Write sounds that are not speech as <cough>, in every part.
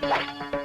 Bye.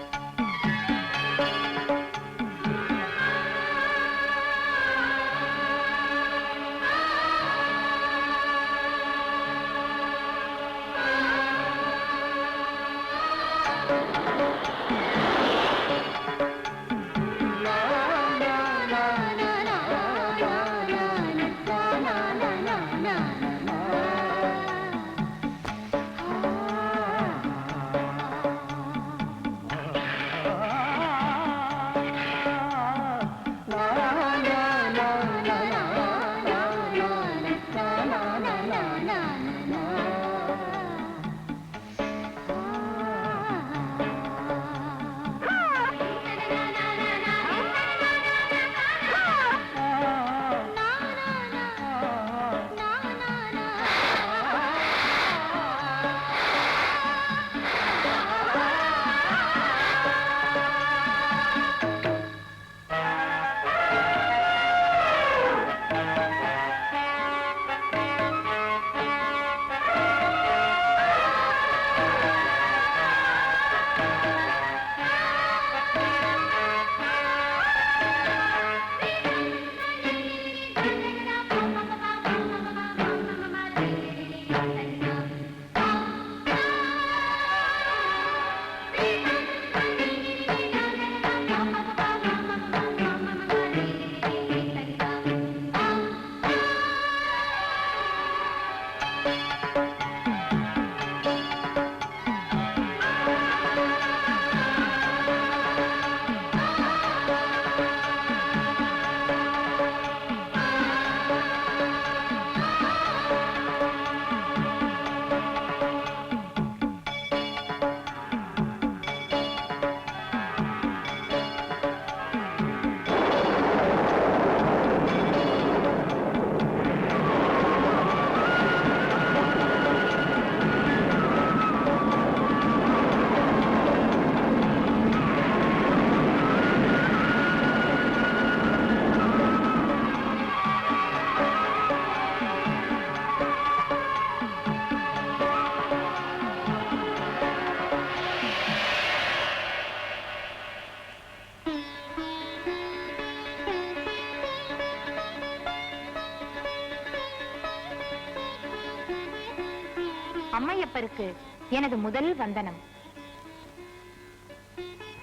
அம்மையப்பருக்கு எனது முதல் வந்தனம்.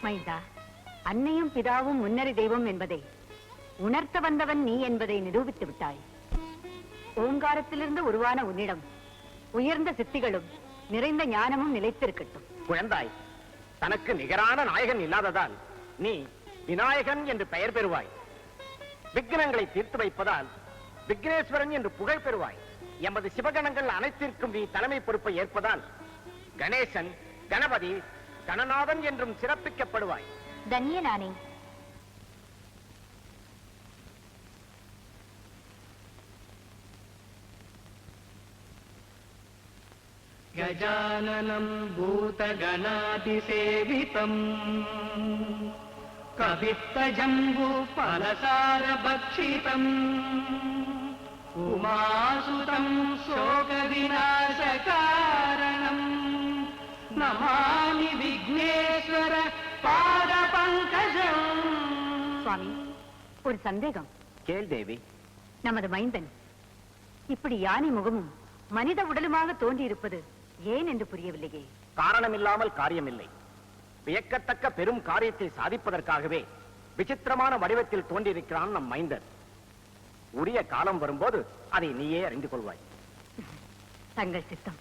மைதா அன்னையும் பிதாவும் முன்னறி தெய்வம் என்பதை உணர்த்த வந்தவன் நீ என்பதை நிரூபித்து விட்டாய். ஓங்காரத்திலிருந்து உருவான உன்னிடம் உயர்ந்த சித்திகளும் நிறைந்த ஞானமும் நிலைத்திருக்கட்டும். குழந்தாய் தனக்கு நிகரான நாயகன் இல்லாததால் நீ விநாயகன் என்று பெயர் பெறுவாய். விக்னங்களை தீர்த்து வைப்பதால் விக்னேஸ்வரன் என்று புகழ் பெறுவாய். எமது சிவகணங்கள் அனைத்திற்கும் நீ தலைமை பொறுப்பை ஏற்பதால் கணேசன் கணபதி கணநாதன் என்றும் சிறப்பிக்கப்படுவாய் தன்யனானே गजाननम् भूतगणातिसेवितम् कवित्तजम्बूफलसारभक्षितम् उमासुतम् शोकविनाशकारणम् नमामि विघ्नेश्वर पादपङ्कजम् சுவாமி ஒரு சந்தேகம் கேள் தேவி நமது மைந்தன் இப்படி யானை முகமும் மனித உடலுமாக தோன்றியிருப்பது ஏன் என்று புரியவில்லையே காரணமில்லாமல் காரியமில்லை வியக்கத்தக்க பெரும் காரியத்தை சாதிப்பதற்காகவே விசித்திரமான வடிவத்தில் தோன்றியிருக்கிறான் நம் மைந்தன் உரிய காலம் வரும்போது அதை நீயே அறிந்து கொள்வாய். தங்கள் சித்தம்.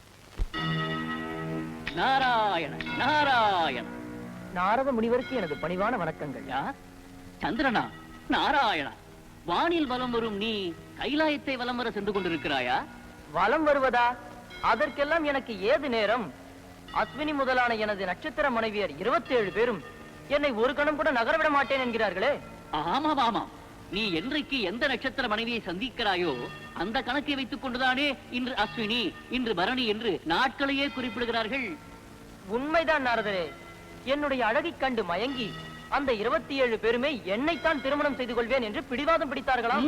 நாராயண நாராயண. நாரத முனிவருக்கு எனது பணிவான வணக்கங்கள். யார் சந்திரனா? நாராயணா. வானில் வலம் வரும் நீ கைலாயத்தை வலம் வர சென்று கொண்டிருக்கிறாயா? வலம் வருவதா? அதற்கெல்லாம் எனக்கு ஏது நேரம்? அஸ்வினி முதலான எனது நட்சத்திர மனைவியர் இருபத்தி ஏழு பேரும் என்னை ஒரு கணம் கூட நகரவிட மாட்டேன் என்கிறார்களே. ஆமாம் ஆமாம். நீ என்றைக்கு எந்த நட்சத்திர மனைவியை சந்திக்கிறாயோ அந்த கணக்கை வைத்துக் கொண்டுதானே இன்று அஸ்வினி இன்று பரணி என்று நாட்களையே குறிப்பிடுகிறார்கள். உண்மைதான் நாரதரே. என்னுடைய அழகைக் கண்டு மயங்கி அந்த இருபத்தி ஏழு பேருமே என்னைத்தான் திருமணம் செய்து கொள்வேன் என்று பிடிவாதம் பிடித்தார்களாம்.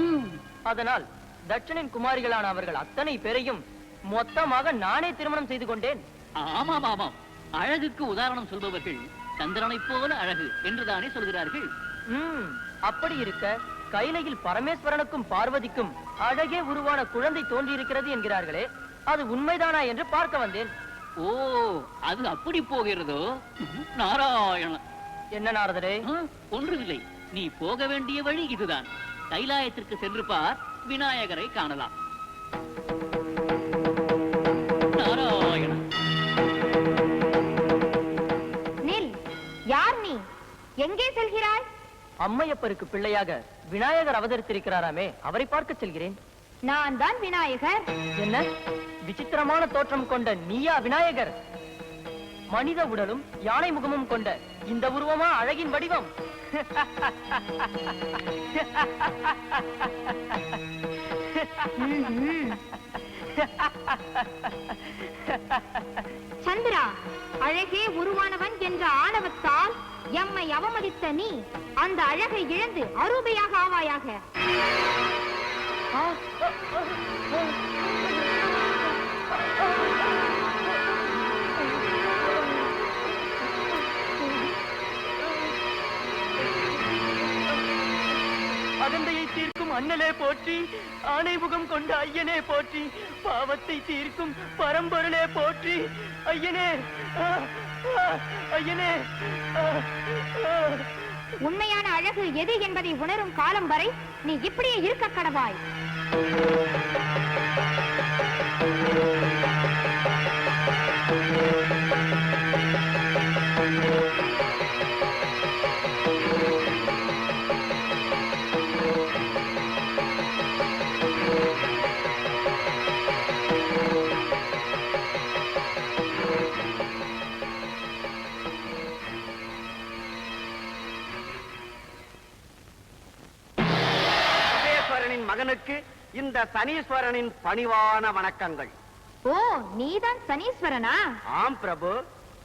அதனால் தட்சனின் குமாரிகளான அவர்கள் அத்தனை பேரையும் மொத்தமாக நானே திருமணம் செய்து கொண்டேன். ஆமாம் ஆமாம். அழகுக்கு உதாரணம் சொல்பவர்கள் சந்திரனைப் போல அழகு என்றுதானே சொல்கிறார்கள். அப்படி இருக்க கைலையில் பரமேஸ்வரனுக்கும் பார்வதிக்கும் அழகே உருவான குழந்தை தோன்றியிருக்கிறது என்கிறார்களே. அது உண்மைதானா என்று பார்க்க வந்தேன். ஓ அது அப்படி போகிறதோ? நாராயண. என்ன நாரதரே? ஒன்றுமில்லை. நீ போக வேண்டிய வழி இதுதான். கைலாயத்திற்கு சென்று பார் விநாயகரை காணலாம். நாராயண. நில் யார் நீ? எங்கே செல்கிறாய்? அம்மையப்பருக்கு பிள்ளையாக விநாயகர் அவதரித்திருக்கிறாராமே அவரை பார்க்க செல்கிறேன். நான் தான் விநாயகர். என்ன? விசித்திரமான தோற்றம் கொண்ட நீயா விநாயகர்? மனித உடலும் யானை முகமும் கொண்ட இந்த உருவமா அழகின் வடிவம். சந்திரா அழகே உருவானவன் என்ற ஆணவத்தால் எம்மை அவமதித்த நீ அந்த அழகை இழந்து அரூபையாக ஆவாயாக? அகந்தையை தீர்க்கும் அண்ணலே போற்றி ஆணை முகம் கொண்ட ஐயனே போற்றி பாவத்தை தீர்க்கும் பரம்பொருளே போற்றி. ஐயனே உண்மையான அழகு எது என்பதை உணரும் காலம் வரை நீ இப்படியே இருக்க கடவாய். மகனுக்கு இந்த சனீஸ்வரனின் பணிவான வணக்கங்கள். ஓ நீதான் சனீஸ்வரனா? ஆம் பிரபு.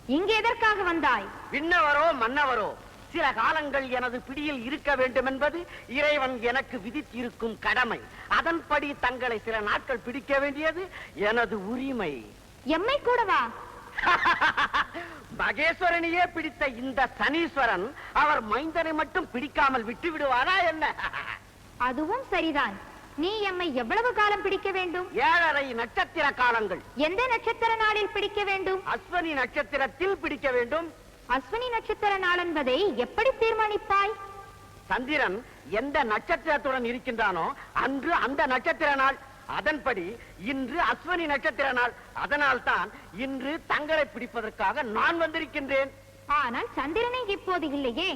இங்கு எதற்காக வந்தாய்? விண்ணவரோ மன்னவரோ சில காலங்கள் எனது பிடியில் இருக்க வேண்டும் என்பது இறைவன் எனக்கு விதித்திருக்கும் கடமை. அதன்படி தங்களை சில நாட்கள் பிடிக்க வேண்டியது எனது உரிமை. எம்மை கூடவா? <laughs> மகேஸ்வரனையே பிடித்த இந்த சனீஸ்வரன் அவர் மைந்தனை மட்டும் பிடிக்காமல் விட்டு விடுவாரா என்ன? <laughs> அதுவும் சரிதான். நீ எம்மை எவ்வளவு காலம் பிடிக்க வேண்டும்? ஏழரை நட்சத்திர காலங்கள். எந்த நட்சத்திர நாளில் பிடிக்க வேண்டும்? அஸ்வனி நட்சத்திரத்தில் பிடிக்க வேண்டும். அஸ்வினி நட்சத்திர நாள் என்பதை எப்படி தீர்மானிப்பாய்? சந்திரன் எந்த நட்சத்திரத்துடன் இருக்கின்றானோ அன்று அந்த நட்சத்திர நாள். அதன்படி இன்று அஸ்வனி நட்சத்திர நாள். அதனால் தான் இன்று தங்களை பிடிப்பதற்காக நான் வந்திருக்கின்றேன். ஆனால் சந்திரனை இப்போது இல்லையே.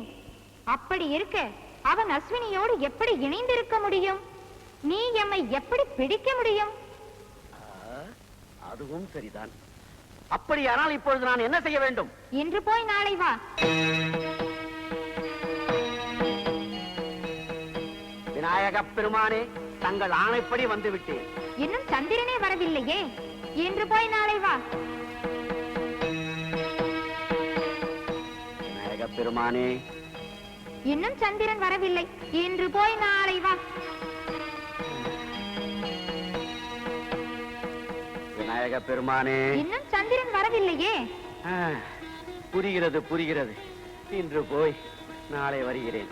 அப்படி இருக்க அவன் அஸ்வினியோடு எப்படி இணைந்திருக்க முடியும்? நீ எம்மை எப்படி பிடிக்க முடியும்? அதுவும் சரிதான். அப்படியானால் இப்பொழுது நான் என்ன செய்ய வேண்டும்? இன்று போய் நாளை வா. விநாயகப் பெருமானே தங்கள் ஆணைப்படி வந்துவிட்டேன். இன்னும் சந்திரனே வரவில்லையே. இன்று போய் நாளை வா. விநாயகப் பெருமானே. இன்னும் சந்திரன் வரவில்லை. இன்று போய் நாளை வா. விநாயகப் பெருமானே. இன்னும் சந்திரன் வரவில்லையே. புரிகிறது புரிகிறது. இன்று போய் நாளை வருகிறேன்.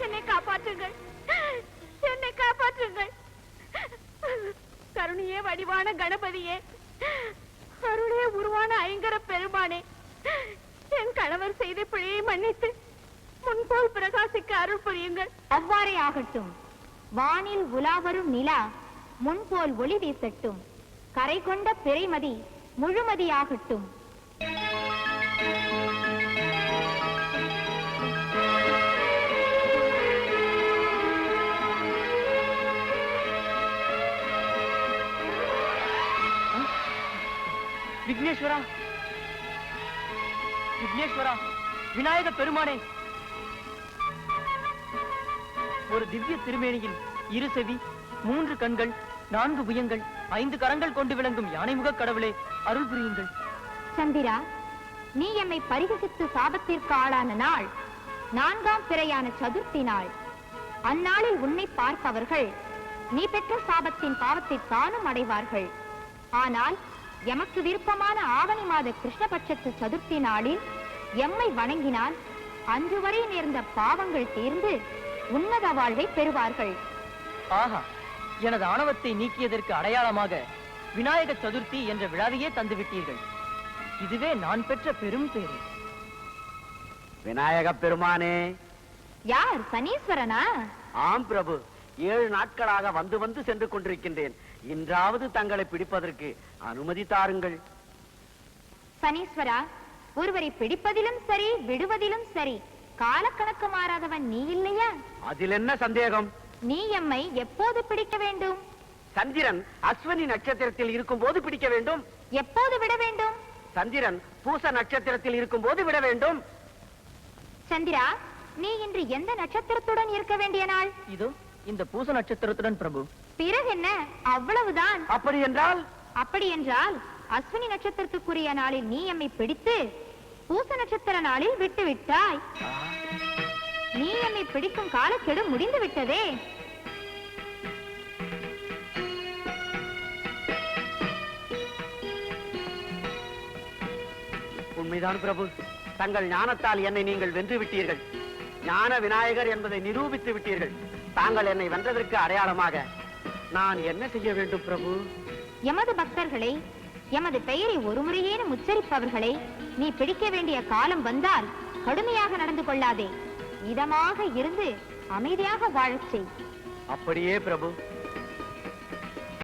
என்னை காப்பாற்றுங்கள். என்னை காப்பாற்றுங்கள். கருணையே வடிவான கணபதியே அருளே உருவான ஐங்கர பெருமானே என் கணவர் செய்த பிழையை மன்னித்து முன்போல் பிரகாசிக்க அருள் புரியுங்கள். அவ்வாறே ஆகட்டும் வானில் உலாவரும் நிலா முன்போல் ஒளி வீசட்டும். கரை கொண்ட பிறைமதி முழுமதியாகட்டும். விக்னேஸ்வரா. விக்னேஸ்வரா. விநாயக பெருமானே. ஒரு திவ்ய திருமேனியில் இரு செவி மூன்று கண்கள் நான்கு புயங்கள் ஐந்து கரங்கள் கொண்டு விளங்கும் யானைமுகக் கடவுளே அருள் புரியுங்கள். சந்திரா நீ எம்மை பரிகசித்து சாபத்திற்கு ஆளான நாள் நான்காம் பிறையான சதுர்த்தி நாள். அந்நாளில் உன்னை பார்ப்பவர்கள் நீ பெற்ற சாபத்தின் பாவத்தை தானும் அடைவார்கள். ஆனால் எமக்கு விருப்பமான ஆவணி மாத கிருஷ்ணபட்சத்து சதுர்த்தி நாளில் எம்மை வணங்கினால் அன்று வரை நேர்ந்த பாவங்கள் தீர்ந்து உன்னத வாழ்வை பெறுவார்கள். ஆஹா எனது ஆணவத்தை நீக்கியதற்கு அடையாளமாக விநாயக சதுர்த்தி என்ற விழாவையே தந்து விட்டீர்கள் இதுவே நான் பெற்ற பெரும் பேரு விநாயக பெருமானே. யார் சனீஸ்வரனா? ஆம் பிரபு ஏழு நாட்களாக வந்து வந்து சென்று கொண்டிருக்கின்றேன். இன்றாவது தங்களை பிடிப்பதற்கு அனுமதி தாருங்கள். சனீஸ்வரா ஒருவரை பிடிப்பதிலும் சரி விடுவதிலும் சரி. காலக்கணக்கு மாறாதவன் நீ இல்லையா? அதில் என்ன சந்தேகம்? நீ எம்மை எப்போது பிடிக்க வேண்டும்? சந்திரன் அஸ்வினி நட்சத்திரத்தில் இருக்கும் போது பிடிக்க வேண்டும். எப்போது விட வேண்டும்? சந்திரன் பூச நட்சத்திரத்தில் இருக்கும் போது விட வேண்டும். சந்திரா நீ இன்று எந்த நட்சத்திரத்துடன் இருக்க வேண்டிய நாள்? இதோ இந்த பூச நட்சத்திரத்துடன் பிரபு. பிறகு என்ன? அவ்வளவுதான். அப்படி என்றால்? அப்படி என்றால் அஸ்வினி நட்சத்திரத்துக்குரிய நாளில் நீ எம்மை பிடித்து பூச நட்சத்திர நாளில் விட்டு விட்டாய் நீ எம்மை பிடிக்கும் காலக்கெடு முடிந்து விட்டதே. உண்மைதான் பிரபு. தங்கள் ஞானத்தால் என்னை நீங்கள் வென்று விட்டீர்கள். ஞான விநாயகர் என்பதை நிரூபித்து விட்டீர்கள். தாங்கள் என்னை வென்றதற்கு அடையாளமாக நான் என்ன செய்ய வேண்டும் பிரபு? எமது பக்தர்களை எமது பெயரை ஒரு முறையேனும் உச்சரிப்பவர்களை நீ பிடிக்க வேண்டிய காலம் வந்தால் கடுமையாக நடந்து கொள்ளாதே. இதமாக இருந்து அமைதியாக வாழச் செய். அப்படியே பிரபு.